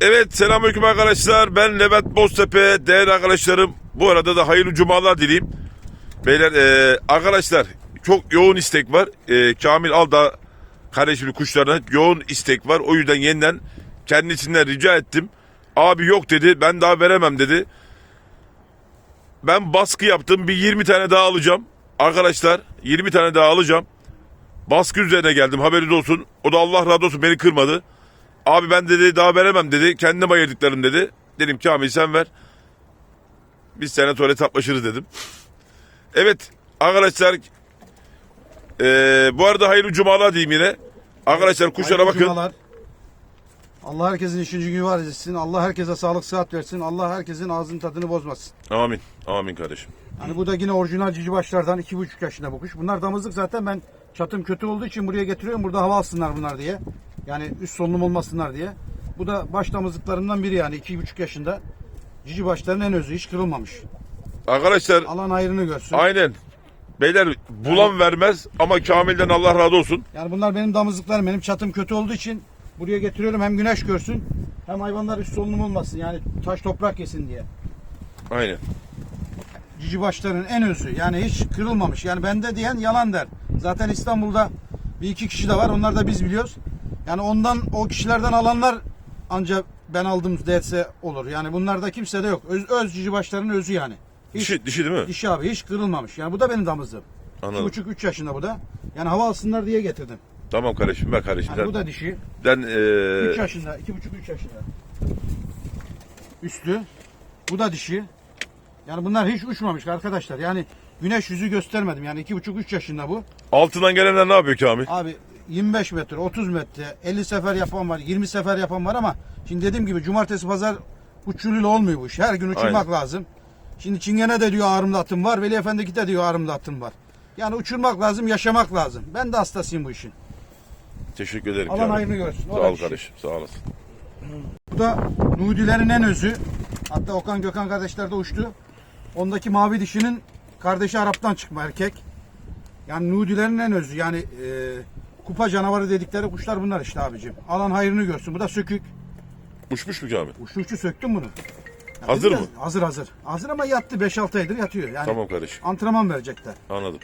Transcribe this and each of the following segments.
Evet selamünaleyküm arkadaşlar. Ben Levent Boztepe. Değerli arkadaşlarım bu arada da hayırlı cumalar dileyim. Beyler e, arkadaşlar çok yoğun istek var. E, Kamil Alda kardeşimin kuşlarına yoğun istek var. O yüzden yeniden kendisinden rica ettim. Abi yok dedi ben daha veremem dedi. Ben baskı yaptım bir 20 tane daha alacağım. Arkadaşlar 20 tane daha alacağım. Baskı üzerine geldim haberiniz olsun. O da Allah razı olsun beni kırmadı. Abi ben dedi daha veremem dedi. Kendim ayırdıklarım dedi. Dedim Kamil sen ver. Biz seninle tuvalet hesaplaşırız dedim. Evet arkadaşlar eee, bu arada hayırlı cumalar diyeyim yine. Arkadaşlar kuşlara Hayırlı bakın. cumalar. Allah herkesin işini günü var etsin. Allah herkese sağlık sıhhat versin. Allah herkesin ağzının tadını bozmasın. Amin. Amin kardeşim. Hani bu da yine orijinal cici başlardan iki buçuk yaşında bu kuş. Bunlar damızlık zaten ben çatım kötü olduğu için buraya getiriyorum. Burada hava alsınlar bunlar diye. Yani üst solunum olmasınlar diye. Bu da baş damızlıklarından biri yani iki buçuk yaşında. Cici başların en özü hiç kırılmamış. Arkadaşlar Alan ayrını görsün. aynen. Beyler bulan vermez ama Kamil'den Allah razı olsun. Yani bunlar benim damızlıklarım. Benim çatım kötü olduğu için buraya getiriyorum. Hem güneş görsün hem hayvanlar üst solunum olmasın. Yani taş toprak yesin diye. Aynen. cici başların en özü. Yani hiç kırılmamış. Yani bende diyen yalan der. Zaten İstanbul'da bir iki kişi de var. Onlar da biz biliyoruz. Yani ondan o kişilerden alanlar ancak ben aldım derse olur. Yani bunlarda kimse de yok. Öz, öz cici başların özü yani. Hiç, Dişi, dişi değil mi? dişi abi hiç kırılmamış. Yani bu da benim damızlığım. Anladım. 2,5-3 yaşında bu da. Yani hava alsınlar diye getirdim. Tamam kardeşim ver kardeşim. Yani sen- bu da dişi. Ben eee, 3 yaşında, 2,5-3 yaşında. Üstü. Bu da dişi. Yani bunlar hiç uçmamış arkadaşlar. Yani güneş yüzü göstermedim. Yani 2,5-3 yaşında bu. altından gelenler ne yapıyor Kamil? Abi 25 metre, 30 metre, 50 sefer yapan var, 20 sefer yapan var ama şimdi dediğim gibi cumartesi pazar uçuruyla olmuyor bu iş. Her gün uçurmak lazım. Şimdi Çingene de diyor ağrımda atım var, Veli Efendi'ki de diyor ağrımda atım var. Yani uçurmak lazım, yaşamak lazım. Ben de hastasıyım bu işin. Teşekkür ederim Allah hayrını görsün. Sağ ol dişi. kardeşim sağ olasın. Bu da Nudilerin en özü. Hatta Okan Gökhan kardeşler de uçtu. Ondaki mavi dişinin kardeşi Arap'tan çıkma erkek. Yani Nudilerin en özü. Yani e, kupa canavarı dedikleri kuşlar bunlar işte abicim. Alan hayrını görsün. Bu da sökük. Uçmuş mu Kamil? Uçtu uçtu söktüm bunu. Ya Hazır dedim mı? ya, Hazır hazır. Hazır ama yattı 5-6 aydır yatıyor. Yani Tamam kardeşim antrenman verecekler. anladım.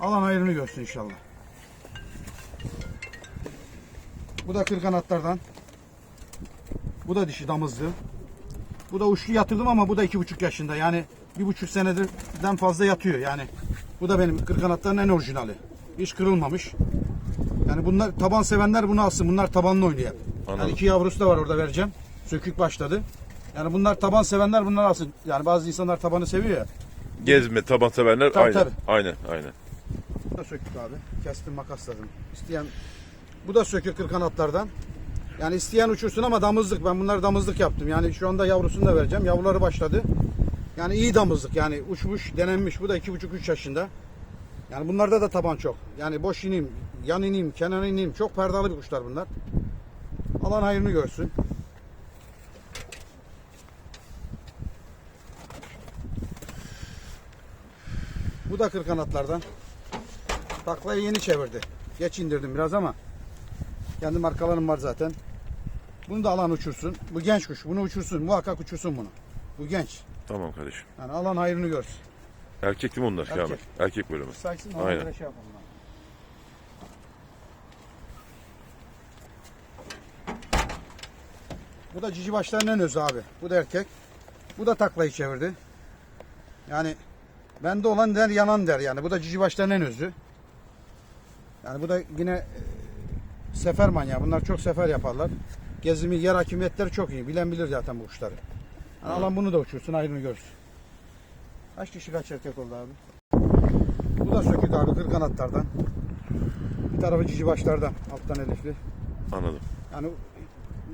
Alan hayrını görsün inşallah. Bu da kırkanatlardan. Bu da dişi damızlı. Bu da uçlu yatırdım ama bu da iki buçuk yaşında. Yani bir buçuk senedirden fazla yatıyor. Yani bu da benim kırkanatların en orijinali. Hiç kırılmamış. Yani bunlar taban sevenler bunu alsın. Bunlar tabanlı oynuyor. Anladım. Yani iki yavrusu da var orada vereceğim. Sökük başladı. Yani bunlar taban sevenler bunlar alsın. Yani bazı insanlar tabanı seviyor ya. Gezme taban sevenler Tabii, aynen. tabii. Aynen aynen. Bu da sökük abi. Kestim makasladım. İsteyen bu da sökük kırkanatlardan. Yani isteyen uçursun ama damızlık. Ben bunları damızlık yaptım. Yani şu anda yavrusunu da vereceğim. Yavruları başladı. Yani iyi damızlık. Yani uçmuş, denenmiş. Bu da 2,5-3 yaşında. Yani bunlarda da taban çok. Yani boş ineyim, yan ineyim, kenar ineyim. Çok perdalı bir kuşlar bunlar. Alan hayrını görsün. Bu da kırkanatlardan. Taklayı yeni çevirdi. Geç indirdim biraz ama kendi markalarım var zaten. Bunu da alan uçursun. Bu genç kuş. Bunu uçursun. Muhakkak uçursun bunu. Bu genç. Tamam kardeşim. Yani alan hayrını görsün. Erkek değil mi onlar Erkek. Kamil? Erkek bölümü. Saysın Aynen. şey yapalım. Bu da cici başların en özü abi. Bu da erkek. Bu da taklayı çevirdi. Yani bende olan der yanan der yani. Bu da cici başların en özü. Yani bu da yine e, sefer manyağı. Bunlar çok sefer yaparlar. Gezimi, yer hakimiyetleri çok iyi. Bilen bilir zaten bu kuşları. Yani alan bunu da uçursun, ayrını görsün. Kaç kişi kaç erkek oldu abi? Bu da sökük abi kır kanatlardan. Bir tarafı cici başlardan alttan elifli. Anladım. Yani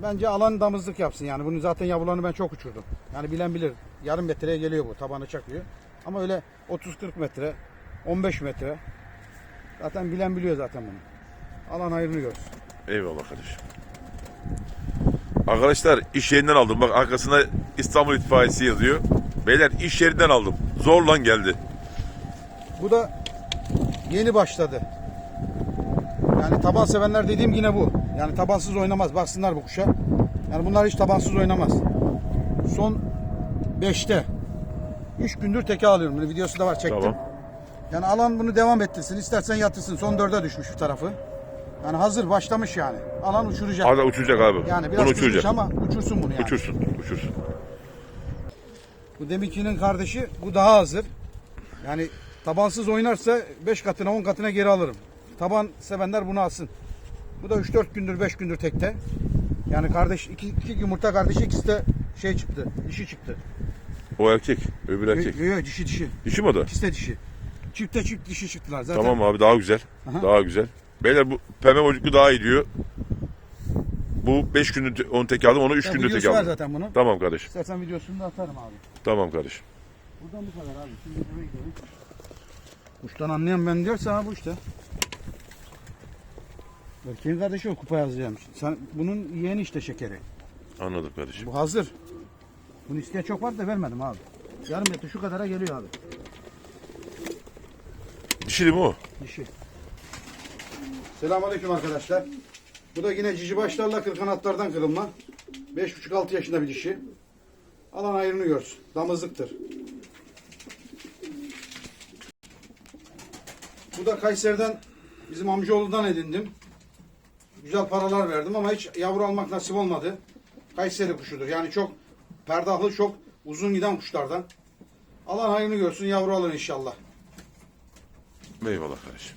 bence alan damızlık yapsın yani. Bunun zaten yavrularını ben çok uçurdum. Yani bilen bilir. Yarım metreye geliyor bu. Tabanı çakıyor. Ama öyle 30-40 metre, 15 metre. Zaten bilen biliyor zaten bunu. Alan hayrını görsün. Eyvallah kardeşim. Arkadaşlar iş yerinden aldım. Bak arkasında İstanbul İtfaiyesi yazıyor. Beyler iş yerinden aldım. Zorla geldi. Bu da yeni başladı. Yani taban sevenler dediğim yine bu. Yani tabansız oynamaz. Baksınlar bu kuşa. Yani bunlar hiç tabansız oynamaz. Son 5'te 3 gündür teke alıyorum. Bunu videosu da var çektim. Tamam. Yani alan bunu devam ettirsin. İstersen yatırsın. Son 4'e düşmüş bir tarafı. Yani hazır başlamış yani. Alan uçuracak. Arada uçuracak abi. Yani Bunu biraz kızmış uçuracak. ama uçursun bunu yani. Uçursun, uçursun. Bu deminkinin kardeşi bu daha hazır. Yani tabansız oynarsa 5 katına 10 katına geri alırım. Taban sevenler bunu alsın. Bu da 3-4 gündür 5 gündür tekte. Yani kardeş iki, iki yumurta kardeşi ikisi de şey çıktı. Dişi çıktı. O erkek, öbür erkek. Yok yok dişi dişi. Dişi mi o da? İkisi de dişi. Çifte çift dişi çıktılar zaten. Tamam abi daha güzel. Aha. Daha güzel. Beyler bu pembe boncuklu daha iyi diyor. Bu 5 günü te- onu tek aldım, onu 3 Ya günde tek videosu var aldım. zaten bunun. Tamam kardeşim. İstersen videosunu da atarım abi. Tamam kardeşim. Buradan bu kadar abi. Şimdi eve gidelim. Kuştan anlayan ben diyorsa ha bu işte. Erkeğin kardeşi o kupa yazıyormuş. Sen bunun yeğeni işte şekeri. Anladım kardeşim. Bu hazır. Bunu isteyen çok var da vermedim abi. Yarım metre şu kadara geliyor abi. Dişi değil mi o? Dişi. Selamünaleyküm arkadaşlar. Bu da yine cici başlarla kırkanatlardan kırılma. 5,5-6 yaşında bir dişi. Alan ayrını görsün. Damızlıktır. Bu da Kayseri'den bizim amcaoğludan edindim. Güzel paralar verdim ama hiç yavru almak nasip olmadı. Kayseri kuşudur. Yani çok perdahlı, çok uzun giden kuşlardan. Alan hayrını görsün, yavru alır inşallah. Eyvallah kardeşim.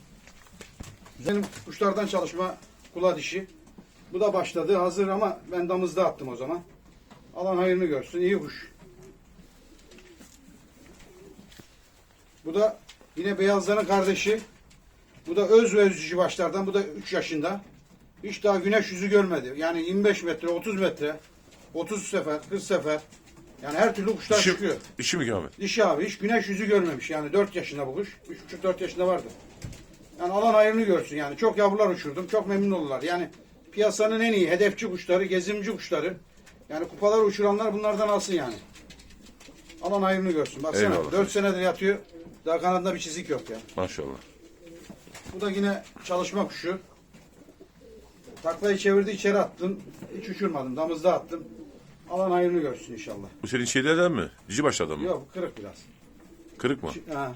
Benim kuşlardan çalışma kula dişi. Bu da başladı hazır ama ben damızda attım o zaman. Alan hayrını görsün iyi kuş. Bu da yine beyazların kardeşi. Bu da öz ve özcü başlardan. Bu da 3 yaşında. Hiç daha güneş yüzü görmedi. Yani 25 metre, 30 metre, 30 sefer, 40 sefer. Yani her türlü kuşlar Dişi, çıkıyor. dişi mi Kamil? Dişi abi hiç güneş yüzü görmemiş. Yani 4 yaşında bu kuş. 3,5-4 yaşında vardı. Yani alan hayrını görsün yani. Çok yavrular uçurdum. Çok memnun oldular. Yani piyasanın en iyi hedefçi kuşları, gezimci kuşları. Yani kupalar uçuranlar bunlardan alsın yani. Alan hayrını görsün. Baksana Eyvallah. 4 senedir yatıyor. Daha kanadında bir çizik yok ya. Maşallah. Bu da yine çalışma kuşu. Taklayı çevirdi içeri attım. Hiç uçurmadım. Damızda attım. Alan hayrını görsün inşallah. Bu senin şeylerden mi? Dici başlardan mı? Yok kırık biraz. Kırık mı? Ha.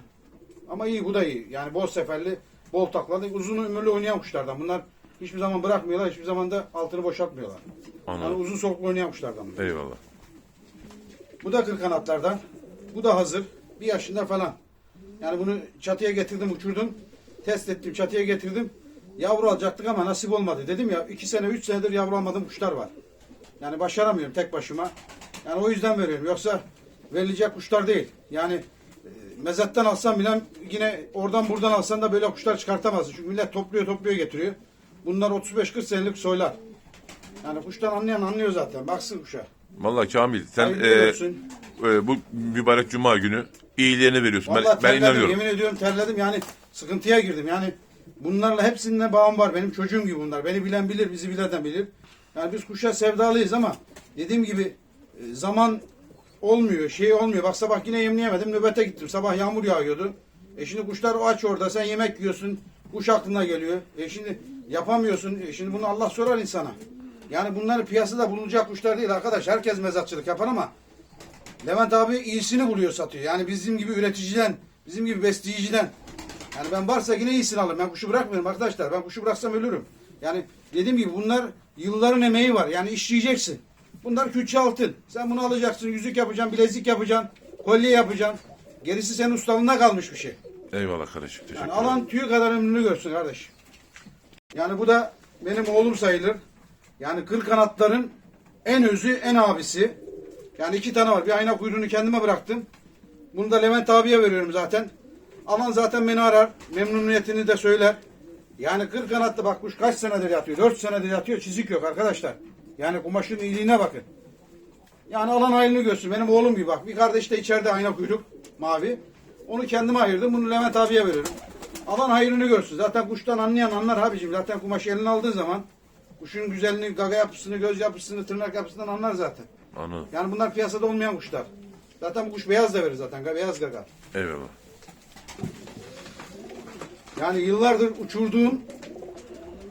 Ama iyi bu da iyi. Yani bol seferli, bol taklalı, uzun ömürlü oynayan kuşlardan. Bunlar hiçbir zaman bırakmıyorlar, hiçbir zaman da altını boşaltmıyorlar. Yani Anladım. uzun soluklu oynayan kuşlardan. bunlar. Eyvallah. Bu da kır kanatlardan. Bu da hazır. Bir yaşında falan. Yani bunu çatıya getirdim, uçurdum. Test ettim, çatıya getirdim. Yavru alacaktık ama nasip olmadı. Dedim ya iki sene, üç senedir yavru almadığım kuşlar var. Yani başaramıyorum tek başıma. Yani o yüzden veriyorum. Yoksa verilecek kuşlar değil. Yani e, mezattan alsam bile yine oradan buradan alsan da böyle kuşlar çıkartamazsın. Çünkü millet topluyor topluyor getiriyor. Bunlar 35-40 senelik soylar. Yani kuştan anlayan anlıyor zaten. Baksın kuşa. Vallahi Kamil sen e, e, bu mübarek cuma günü iyilerini veriyorsun. Vallahi ben, ben terledim, inanıyorum. yemin ediyorum terledim yani sıkıntıya girdim yani bunlarla hepsinde bağım var. Benim çocuğum gibi bunlar. Beni bilen bilir bizi bilen bilir. Yani biz kuşa sevdalıyız ama dediğim gibi e, zaman olmuyor şey olmuyor. Bak sabah yine yemleyemedim nöbete gittim. Sabah yağmur yağıyordu. E şimdi kuşlar o aç orada sen yemek yiyorsun kuş aklına geliyor. E şimdi yapamıyorsun. E şimdi bunu Allah sorar insana. Yani bunlar piyasada bulunacak kuşlar değil arkadaş. Herkes mezatçılık yapar ama Levent abi iyisini buluyor satıyor. Yani bizim gibi üreticiden, bizim gibi besleyiciden. Yani ben varsa yine iyisini alırım. Ben kuşu bırakmıyorum arkadaşlar. Ben kuşu bıraksam ölürüm. Yani dediğim gibi bunlar yılların emeği var. Yani işleyeceksin. Bunlar külçe altın. Sen bunu alacaksın, yüzük yapacaksın, bilezik yapacaksın, kolye yapacaksın. Gerisi senin ustalığına kalmış bir şey. Eyvallah kardeşim. Teşekkür Yani ederim. alan tüyü kadar ömrünü görsün kardeş. Yani bu da benim oğlum sayılır. Yani kır kanatların en özü, en abisi. Yani iki tane var. Bir ayna kuyruğunu kendime bıraktım. Bunu da Levent abiye veriyorum zaten. Alan zaten beni arar. Memnuniyetini de söyler. Yani kır kanatlı bak kuş kaç senedir yatıyor? Dört senedir yatıyor. Çizik yok arkadaşlar. Yani kumaşın iyiliğine bakın. Yani alan hayrını görsün. Benim oğlum gibi bak. Bir kardeş de içeride ayna kuyruk mavi. Onu kendime ayırdım. Bunu Levent abiye veriyorum. Alan hayrını görsün. Zaten kuştan anlayan anlar abicim. Zaten kumaşı eline aldığın zaman kuşun güzelliğini, gaga yapısını, göz yapısını, tırnak yapısından anlar zaten. Anladım. Yani bunlar piyasada olmayan kuşlar. Zaten bu kuş beyaz da verir zaten. Beyaz gaga. Eyvallah. Yani yıllardır uçurduğum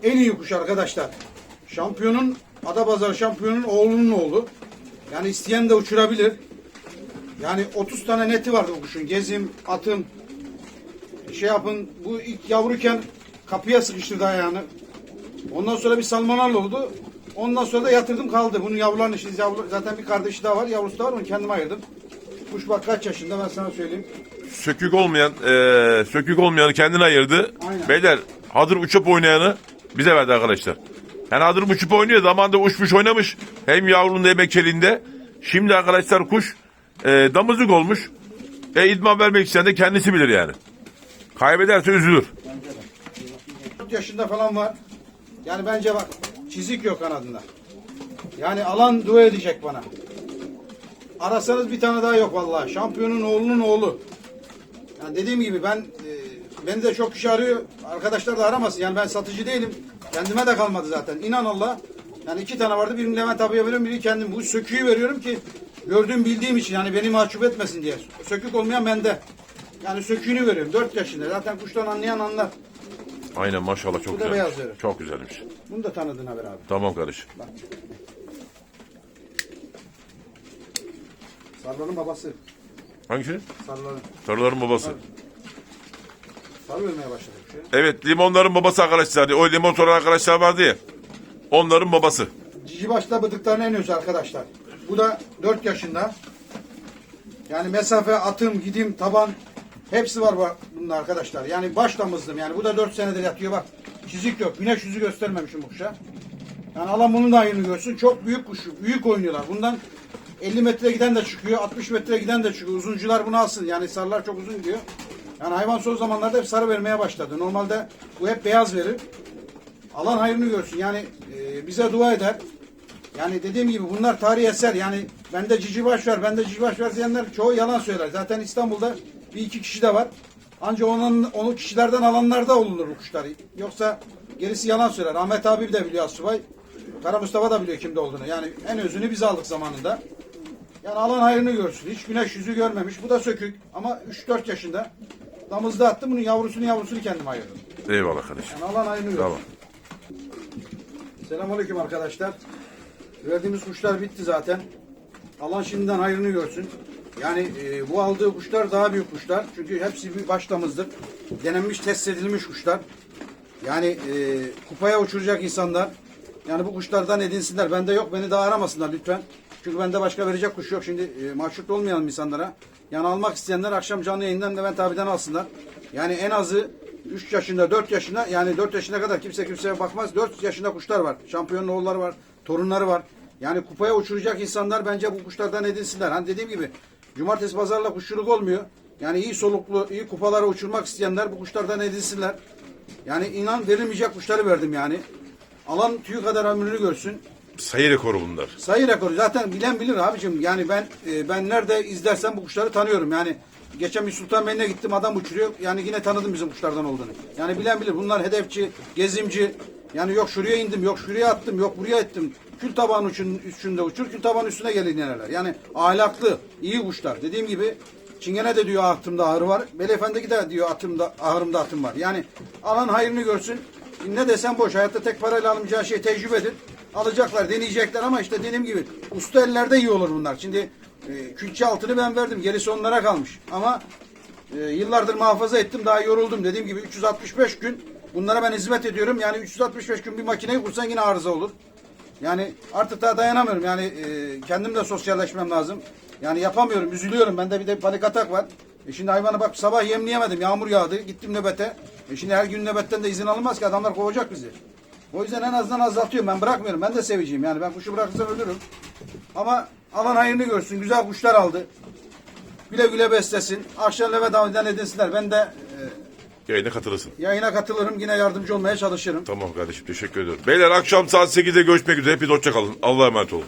en iyi kuş arkadaşlar. şampiyonun Adapazarı şampiyonun oğlunun oğlu. Yani isteyen de uçurabilir. Yani 30 tane neti vardı o kuşun. Gezim, atım. Şey yapın bu ilk yavruken kapıya sıkıştırdı ayağını. Ondan sonra bir salmonal oldu. Ondan sonra da yatırdım kaldı. Bunun yavrularını şimdi yavru, zaten bir kardeşi daha var. Yavrusu da var. Onu kendime ayırdım. Kuş bak kaç yaşında ben sana söyleyeyim. Sökük olmayan, eee sökük olmayanı kendine ayırdı. Aynen. Beyler hazır uçup oynayanı bize verdi arkadaşlar. Yani hazır uçup oynuyor. Zamanında uçmuş oynamış. Hem yavrunda hem ekeliğinde. Şimdi arkadaşlar kuş eee damızlık olmuş. E idman vermek isteyen de kendisi bilir yani. Kaybederse üzülür. 4 yaşında falan var. Yani bence bak çizik yok kanadında. Yani alan dua edecek bana. Arasanız bir tane daha yok vallahi. Şampiyonun oğlunun oğlu. Yani dediğim gibi ben e, beni de çok kişi arıyor. Arkadaşlar da aramasın. Yani ben satıcı değilim. Kendime de kalmadı zaten. İnan Allah. Yani iki tane vardı. Birini Levent abiye veriyorum. Birini kendim. Bu söküğü veriyorum ki gördüğüm bildiğim için. Yani beni mahcup etmesin diye. Sökük olmayan bende. Yani söküğünü veriyorum. 4 yaşında. Zaten kuştan anlayan anlar. Aynen maşallah çok Bu da beyaz. Çok güzelmiş. Bunu da tanıdın haber abi. Tamam kardeşim. Sarıların babası. Hangisi? Sarıların. Sarıların babası. Sarı vermeye başladı bir şey. Evet limonların babası arkadaşlar. O limon soran arkadaşlar vardı ya. Onların babası. Cici başta bıdıkların en özü arkadaşlar. Bu da 4 yaşında. Yani mesafe, atım, gidim, taban hepsi var bu- bunda arkadaşlar. Yani baş damızdım yani. Bu da 4 senedir yatıyor bak. Çizik yok. Güneş yüzü göstermemişim bu kuşa. Yani Allah bunun da ayını görsün. Çok büyük kuş. Büyük oynuyorlar. Bundan 50 metre giden de çıkıyor. 60 metre giden de çıkıyor. Uzuncular bunu alsın. Yani sarılar çok uzun gidiyor. Yani hayvan son zamanlarda hep sarı vermeye başladı. Normalde bu hep beyaz verir. Alan hayrını görsün. Yani e, bize dua eder. Yani dediğim gibi bunlar tarihi eser. Yani bende cici baş var, bende cici baş var diyenler çoğu yalan söyler. Zaten İstanbul'da bir iki kişi de var. Ancak onun, onu kişilerden alanlarda olunur bu kuşlar. Yoksa gerisi yalan söyler. Ahmet abi de biliyor Asubay. Kara Mustafa da biliyor kimde olduğunu. Yani en özünü biz aldık zamanında. Yani alan hayrını görsün. Hiç güneş yüzü görmemiş. Bu da sökük ama 3-4 yaşında. Damızda attım. Bunun yavrusunu yavrusunu kendim ayırdım. Eyvallah kardeşim. Yani alan hayrını görsün. Tamam. Selamünaleyküm arkadaşlar. Verdiğimiz kuşlar bitti zaten. Allah şimdiden hayrını görsün. Yani e, bu aldığı kuşlar daha büyük kuşlar. Çünkü hepsi bir başlamızdır. Denenmiş, test edilmiş kuşlar. Yani e, kupaya uçuracak insanlar. Yani bu kuşlardan edinsinler. Bende yok. Beni daha aramasınlar lütfen. Çünkü bende başka verecek kuş yok. Şimdi e, mahcup olmayalım insanlara. Yani almak isteyenler akşam canlı yayından Levent abiden alsınlar. Yani en azı 3 yaşında, 4 yaşında yani 4 yaşına kadar kimse kimseye bakmaz. 4 yaşında kuşlar var. Şampiyonun oğulları var. Torunları var. Yani kupaya uçuracak insanlar bence bu kuşlardan edinsinler. Hani dediğim gibi cumartesi pazarla kuşçuluk olmuyor. Yani iyi soluklu, iyi kupalara uçurmak isteyenler bu kuşlardan edinsinler. Yani inan verilmeyecek kuşları verdim yani. Alan tüyü kadar ömrünü görsün. Sayı rekoru bunlar. Sayı rekoru zaten bilen bilir abicim. Yani ben e, ben nerede izlersem bu kuşları tanıyorum. Yani geçen bir Sultanbeyli'ne gittim adam uçuruyor. Yani yine tanıdım bizim kuşlardan olduğunu. Yani bilen bilir. Bunlar hedefçi, gezimci. Yani yok şuraya indim, yok şuraya attım, yok buraya ettim. Kül tabanı üçün, üstünde uçur, kül tabanı üstüne gelin neler. Yani ahlaklı, iyi kuşlar. Dediğim gibi Çingene de diyor atımda ahır var. Beyefendiki de diyor atımda, ahırımda atım var. Yani alan hayrını görsün. Ne desem boş. Hayatta tek parayla alınacağı şey tecrübedir. Alacaklar, deneyecekler ama işte dediğim gibi usta ellerde iyi olur bunlar. Şimdi e, külçe altını ben verdim. Gerisi onlara kalmış. Ama e, yıllardır muhafaza ettim. Daha yoruldum. Dediğim gibi 365 gün bunlara ben hizmet ediyorum. Yani 365 gün bir makineyi kursan yine arıza olur. Yani artık daha dayanamıyorum. Yani e, kendim de sosyalleşmem lazım. Yani yapamıyorum, üzülüyorum. Bende bir de panik atak var. E şimdi hayvanı bak sabah yemleyemedim. Yağmur yağdı. Gittim nöbete. E şimdi her gün nöbetten de izin alınmaz ki. Adamlar kovacak bizi. O yüzden en azından azaltıyorum. Ben bırakmıyorum. Ben de seveceğim. Yani ben kuşu bırakırsam ölürüm. Ama alan hayrını görsün. Güzel kuşlar aldı. Güle güle beslesin. Akşam Levent Abi'den edinsinler. Ben de e, Yayına katılırsın. yayına katılırım. Yine yardımcı olmaya çalışırım. Tamam kardeşim teşekkür ediyorum. Beyler akşam saat 8'de görüşmek üzere. Hepiniz hoşça kalın. Allah'a emanet olun.